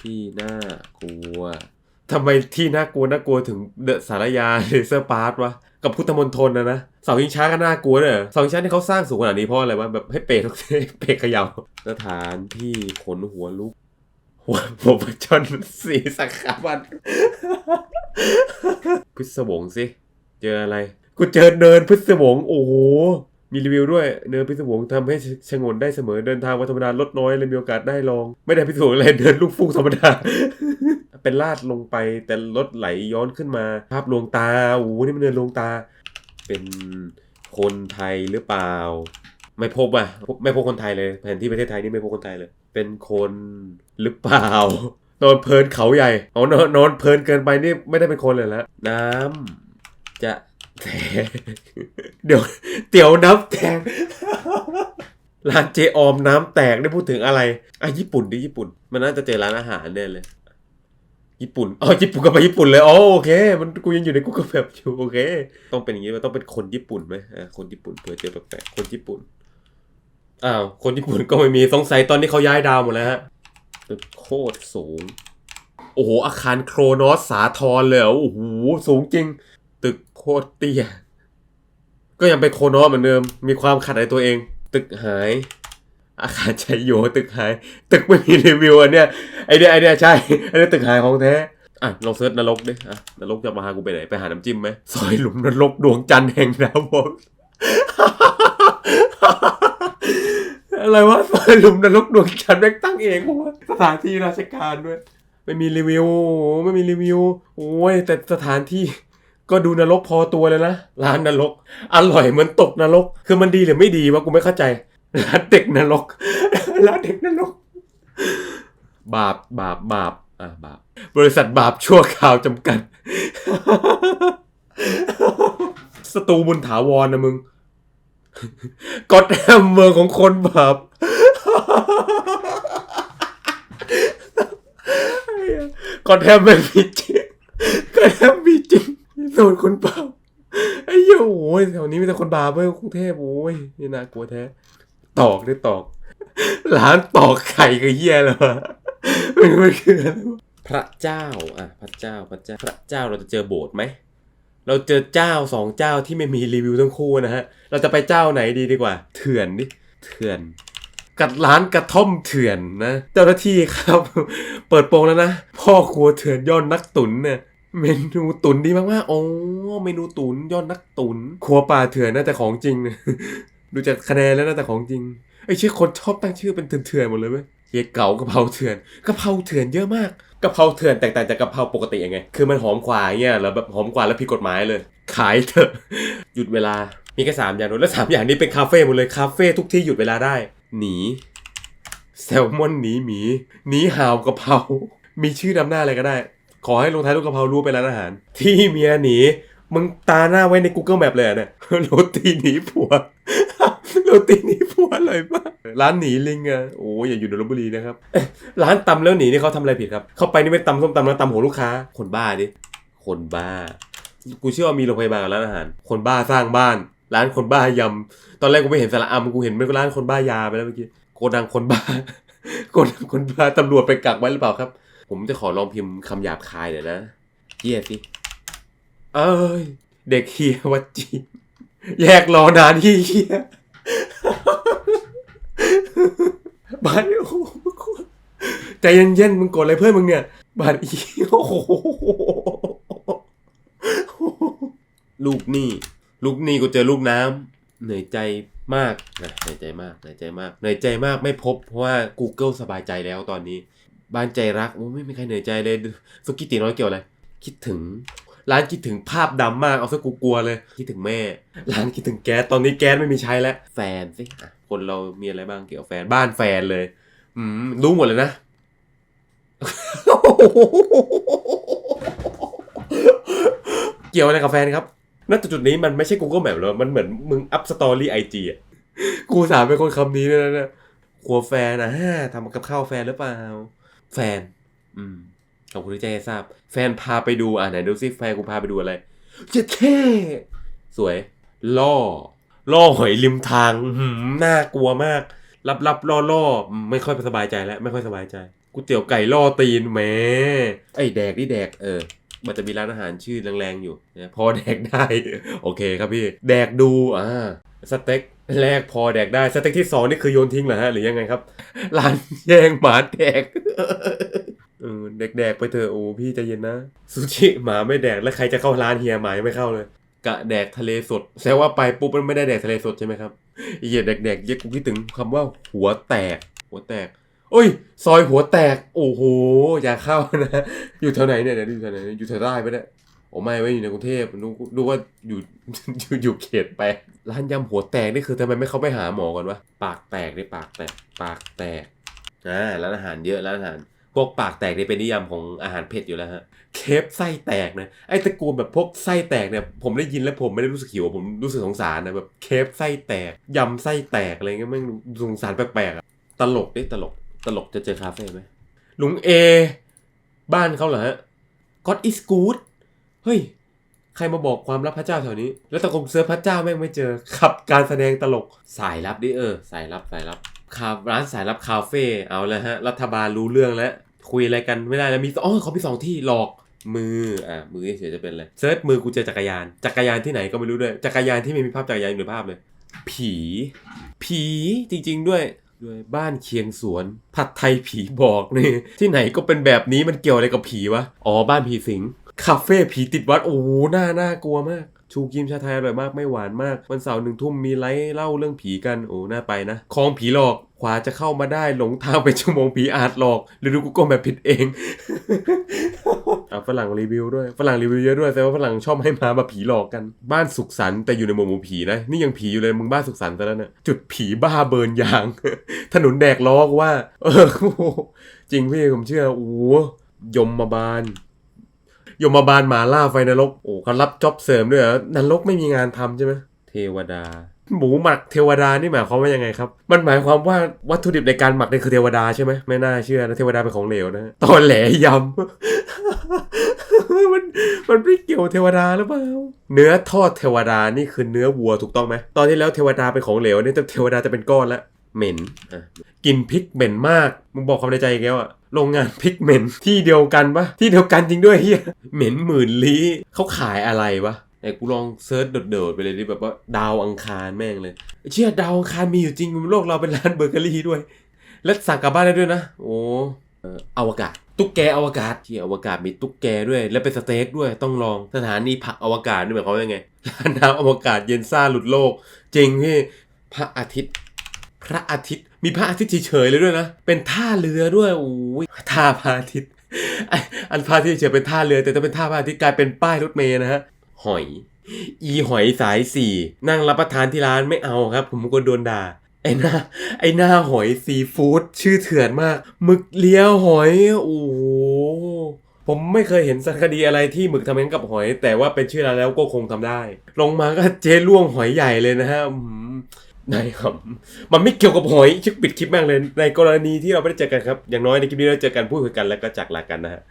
ที่น่ากลัวทำไมที่น่ากลัวน่ากลัวถึงเดอะสารยาเลเซอร์พาร์ทวะกับพุทธมณฑลนะนะเสาชิงช้าก็น่ากลัวเนี่ยเสาชิงช้าที่เขาสร้างสูงขนาดนี้เพราะอะไรวะแบบให้เปรตเปรตเขย่าสถานที่ขนหัวลุก หัวผมประชนสีสักขาบันพิศวงสิ เจออะไร กูเจอเนินพิศวงโอ้โห มีรีวิวด้วยเนินพิศวงทำให้ชงนได้เสมอเดินทางวันธรรมดาลดน้อยเลยมีโอกาสได้ลอง ไม่ได้พิศวงอะไรเดินลูกฟุ้งธรรมดา เป็นลาดลงไปแต่รถไหลย้อนขึ้นมา ภาพลวงตาโอ้โหนี่มันเนินลวงตา เป็นคนไทยหรือเปล่า ไม่พบอะไม่พบคนไทยเลย แผนที่ประเทศไทยนี่ไม่พบคนไทยเลย เป็นคนหรือเปล่านอนเพลินเขาใหญ่เอานอนนอนเพลินเกินไปนี่ไม่ได้เป็นคนเลยละน้ำจะ แตกเดี๋ยวเตี๋ยวน้ำแตกร้านเจออมน้ำแตกได้พูดถึงอะไรอะญี่ปุ่นดิญี่ปุ่น มันน่าจะเจอร้านอาหารแน่เลย ญี่ปุ่นอ๋อญี่ปุ่นก็ไปญี่ปุ่นเลยอ๋อโอเค มันกูยังอยู่ในกูก็แบบอยู่โอเค ต้องเป็นอย่างนี้มันต้องเป็นคนญี่ปุ่นไหมอ่าคนญี่ปุ่นเผื่อเจอแปลกๆคนญี่ปุ่นอ้าวคนญี่ปุ่นก็ไม่มีสงสัยตอนนี้เขาย้ายดาวหมดแล้วฮะตึกโคตรสูง โอ้โหอาคารโครนอสสาทรเลยโอ้โหสูงจริง ตึกโคตรเตี้ย ก็ยังเป็นโคนอเหมือนเดิม มีความขัดในตัวเอง ตึกหาย อาคารชัยโยตึกหาย ตึกไม่มีรีวิวอันเนี้ยไอเนี้ยไอเนี้ยใช่อันนี้ตึกหายของแท้อะลองเซิร์ชนรกดิอะนรกจะมาหากูไปไหนไปหาน้ำจิ้มไหมซอยหลุมนรกดวงจันทร์แห่งดาวบนอะไรวะซอยหลุมนรกดวงจันทร์แม่งตั้งเองวะสถานที่ราชการด้วย ไม่มีรีวิว ไม่มีรีวิว โอ้ยแต่สถานที่ ก็ดูนรกพอตัวเลยนะร้านนรก อร่อยเหมือนตกนรก คือมันดีหรือไม่ดีวะกูไม่เข้าใจร้านเด็กนรกร้านเด็กนรก บาปบาปบาปอะบาปบริษัทบาปชั่วคราวจำกัด สตูบุญถาวรนะมึงกอดแอมเมืองของคนบาปกอดแอมไม่มีจริงกอดแอมมีจริง โซนคนบาปไอ้เหี้ยโอ้ยแถวนี้มีแต่คนบาปเว้ยกรุงเทพโอ้ยนี่น่ากลัวแท้ ตอกได้ตอก ร้านตอกไข่กับเหี้ยเลยวะไม่รู้มันคืออะไรวะพระเจ้าอะพระเจ้าพระเจ้า พระเจ้าเราจะเจอโบสถ์ไหม เราเจอเจ้าสองเจ้าที่ไม่มีรีวิวทั้งคู่นะฮะ เราจะไปเจ้าไหนดีดีกว่า เถื่อนดิเถื่อน กัดร้านกระท่อมเถื่อนนะ เจ้าหน้าที่ครับ เปิดโปงแล้วนะ พ่อครัวเถื่อนยอดนักตุนเนี่ย เมนูตุนดีมากๆโอ้เมนูตุนยอดนักตุนครัวป่าเถื่อนน่าจะของจริงนะดูจากคะแนนแล้วน่าจะของจริงไอ้ชื่อคนชอบตั้งชื่อเป็นเถื่อนๆหมดเลยไหมเยเก๋ากะเพราเถื่อนกะเพราเถื่อนเยอะมากกะเพราเถื่อนแตกต่างจากกะเพราปกติยังไง คือมันหอมกว่าเงี้ยแล้วแบบหอมกว่าแล้วผิดกฎหมายเลย ขายเถอะ หยุดเวลา มีแค่สามอย่างนู้นแล้วสามอย่างนี้เป็นคาเฟ่หมดเลยคาเฟ่ทุกที่หยุดเวลาได้ หนีแซลมอนหนีหมีหนีหาวกะเพรา มีชื่อนำหน้าอะไรก็ได้ ขอให้ลงท้ายลูกกะเพรารู้เป็นร้านอาหาร ที่เมียหนีมึงตาหน้าไว้ใน Google Map เลยเหรอเนี่ยโรตีหนีผัว โรตีหนีผัวอะไรมากร้านหนีลิงอะโอ้ยอย่าอยู่ในลบบุรีนะครับเอ๊ะร้านตำแล้วหนีนี่เขาทำอะไรผิดครับ เข้าไปนี่ไม่ตำส้มตำนะตำหัวลูกค้า คนบ้าดิคนบ้า กูเชื่อว่ามีโรงพยาบาลกับร้านอาหาร คนบ้าสร้างบ้าน ร้านคนบ้ายำตอนแรกกูไม่เห็นสาระอัมกูเห็นเป็นร้านคนบ้ายาไปแล้วเมื่อกี้โกดังคนบ้าโกดังคนบ้าตำรวจไปกักไว้หรือเปล่าครับ ผมจะขอลองพิมพ์คำหยาบคายหน่อยนะเฮียสิ เอ้ย เด็กเฮียวัดจีนแยกรอนานเฮียบานโอ้โหใจเย็นๆมึงกดอะไรเพื่อนมึงเนี่ย บานอีโอ้โหลูกนี่ ลูกนี่กูเจอลูกน้ำเหนื่อยใจมากนะเหนื่อยใจมากเหนื่อยใจมากเหนื่อยใจมากไม่พบเพราะว่า Google สบายใจแล้วตอนนี้ บ้านใจรักโอ้ไม่มีใครเหนื่อยใจเลยสุกี้ตีน้อยเกี่ยวอะไรคิดถึง ร้านคิดถึงภาพดำมากเอาซะกูกลัวเลย คิดถึงแม่ ร้านคิดถึงแก๊สตอนนี้แก๊สไม่มีใช้แล้ว แฟนสิคนเรามีอะไรบ้างเกี่ยวกับแฟนบ้านแฟนเลย อืมรู้หมดเลยนะเกี่ยวอะไรกับแฟนครับ ณ จุดนี้มันไม่ใช่ Google Map แล้วมันเหมือนมึงอัพสตอรี่ไอจีอะ กูสามเป็นคนคำนี้ด้วยนะนะครัวแฟนนะฮะทำกับข้าวแฟนหรือเปล่า แฟน อืมขอบคุณที่แจ้งให้ทราบ แฟนพาไปดูอะไหนดูซิแฟนกูพาไปดูอะไรเจ็ดแค่สวย ล่อ ล่อหอยริมทางหืมน่ากลัวมาก รับรับล่อล่อไม่ค่อยสบายใจแล้ว ไม่ค่อยสบายใจก๋วยเตี๋ยวไก่ล่อตีนแหมไอ้แดกนี่แดกเออมันจะมีร้านอาหารชื่อแรงๆอยู่นะพอแดกได้ โอเคครับพี่ แดกดูอ่าสเต็ก แรกพอแดกได้สเต็กที่สองนี่คือโยนทิ้งเหรอฮะหรือยังไงครับร้านแย่งหมาแดกเออแดกๆไปเถอะโอ้พี่ใจเย็นนะซูชิหมาไม่แดกแล้วใครจะเข้าร้านเฮียหมายังไม่เข้าเลย กะแดกทะเลสดแสดงว่าไปปุ๊บมันไม่ได้แดกทะเลสดใช่ไหมครับอ้เหี้ยแดกๆเยอะกูคิดถึงคำว่าหัวแตก หัวแตกโอ้ย ซอยหัวแตก โอ้โห อย่าเข้านะ อยู่แถวไหนเนี่ยอยู่แถวไหนอยู่แถวใต้ไปเนี่ย โอ้ไม่ไม่อยู่ในกรุงเทพดูดูว่าอยู่อยู่อยู่เขตไปร้านยำหัวแตกนี่คือทำไมไม่เขาไปหาหมอก่อนวะปากแตกนี่ปากแตกปากแตกอ่าร้านอาหารเยอะร้านอาหารพวกปากแตกนี่เป็นนิยามของอาหารเผ็ดอยู่แล้วฮะ เคฟไส้แตกนะ ไอ้ตระกูลแบบพวกไส้แตกเนี่ย ผมได้ยินแล้วผมไม่ได้รู้สึกหิว ผมรู้สึกสงสารนะแบบเคฟไส้แตก ยำไส้แตกอะไรเงี้ยแม่งสงสารแปลกๆอะตลกดิตลก ตลกจะเจอคาเฟ่ไหมลุงเอ บ้านเขาเหรอฮะ God is good เฮ้ย ใครมาบอกความลับพระเจ้าแถวนี้ แล้วตะกงเซิร์ฟพระเจ้าแม่งไม่เจอขับการแสดงตลก สายลับดิเออ สายลับสายลับคาร้านสายลับคาเฟ่เอาแล้วฮะ รัฐบาลรู้เรื่องแล้วคุยอะไรกันไม่ได้แล้วมีอ๋อเขามีสองที่หลอกมืออะมือเฉยจะเป็นอะไรเซิร์ชมือกูเจอจักรยาน จักรยานที่ไหนก็ไม่รู้ด้วย จักรยานที่ไม่มีภาพจักรยานอยู่ในภาพเลย ผี ผีจริง ๆ ด้วยด้วยบ้านเคียงสวน ผัดไทยผีบอกนี่ที่ไหนก็เป็นแบบนี้มันเกี่ยวอะไรกับผีวะ อ๋อบ้านผีสิง คาเฟ่ผีติดวัด โอ้โหน่าน่ากลัวมาก ชูกิมชาไทยอร่อยมากไม่หวานมาก วันเสาร์หนึ่งทุ่มมีไลฟ์เล่าเรื่องผีกัน โอ้น่าไปนะคลองผีหลอกขวาจะเข้ามาได้หลงทางไปชั่วโมงผีอาจหลอก หรือดูกูก็แบบผิดเองเอาฝรั่งรีวิวด้วยฝรั่งรีวิวเยอะด้วยแต่ว่าฝรั่งชอบให้มามาผีหลอกกัน บ้านสุขสันต์แต่อยู่ในหมู่หมู่ผีนะ นี่ยังผีอยู่เลยมึงบ้านสุขสันต์ซะแล้วเนี่ยจุดผีบ้าเบิร์นยาง ถนนแดกล้อกว่า เออจริงพี่ผมเชื่อโอ้ยมมาบาล ยมบาลหมาล่าไฟนรกโอ้เขารับจ็อบเสริมด้วยเหรอนรกไม่มีงานทำใช่ไหมเทวดา หมูหมักเทวดานี่หมายความว่ายังไงครับ มันหมายความว่าวัตถุดิบในการหมักนี่คือเทวดาใช่ไหมไม่น่าเชื่อนะเทวดาเป็นของเหลวนะตอนแหลยำมันมันไม่เกี่ยวเทวดาหรือเปล่า เนื้อทอดเทวดานี่คือเนื้อวัวถูกต้องไหม ตอนที่แล้วเทวดาเป็นของเหลวนี่แต่เทวดาจะเป็นก้อนแล้ว เหม็นอะกินพริกเหม็นมาก มึงบอกความในใจอีกวอะโรงงานพริกเหม็นที่เดียวกันปะที่เดียวกันจริงด้วยเฮียเหม็นหมื่นลี้เขาขายอะไรวะไอ้กูลองเซิร์ชโดดๆไปเลยดิแบบว่าดาวอังคารแม่งเลยเชื่อดาวอังคารมีอยู่จริงบนโลกเราเป็นร้านเบเกอรี่ด้วย และสั่งกลับบ้านได้ด้วยนะ โอ้เอ่ออวกาศ ตุ๊กแกอวกาศที่อวกาศมีตุ๊กแกด้วย และเป็นสเต็กด้วยต้องลองสถานีผักอวกาศนี่หมายความว่ายังไงร้านน้ำอวกาศเย็นซ่าหลุดโลก จริงพี่พระอาทิตย์ พระอาทิตย์ มีพระอาทิตย์เฉยๆเลยด้วยนะ เป็นท่าเรือด้วยโอ้ยท่าพระอาทิตย์ไออันพระอาทิตย์เฉยเป็นท่าเรือ แต่ถ้าเป็นท่าพระอาทิตย์กลายเป็นป้ายรถเมล์นะฮะ หอย อีหอยสายสี่นั่งรับประทานที่ร้านไม่เอาครับ ผมก็โดนด่าไอ้หน้าไอ้หน้าหอยซีฟู้ดชื่อเถื่อนมากหมึกเลี้ยวหอยโอ้โหผมไม่เคยเห็นสารคดีอะไรที่หมึกทำงั้นกับหอย แต่ว่าเป็นชื่อร้านแล้วก็คงทำได้ ลงมาก็เจ๊ล่วงหอยใหญ่เลยนะฮะ อื้อหือได้ครับมันไม่เกี่ยวกับหอยชึกปิดคลิปแม่งเลย ในกรณีที่เราไม่ได้เจอกันครับ อย่างน้อยในคลิปนี้เราเจอกันพูดคุยกันแล้วก็จากลากันนะฮะ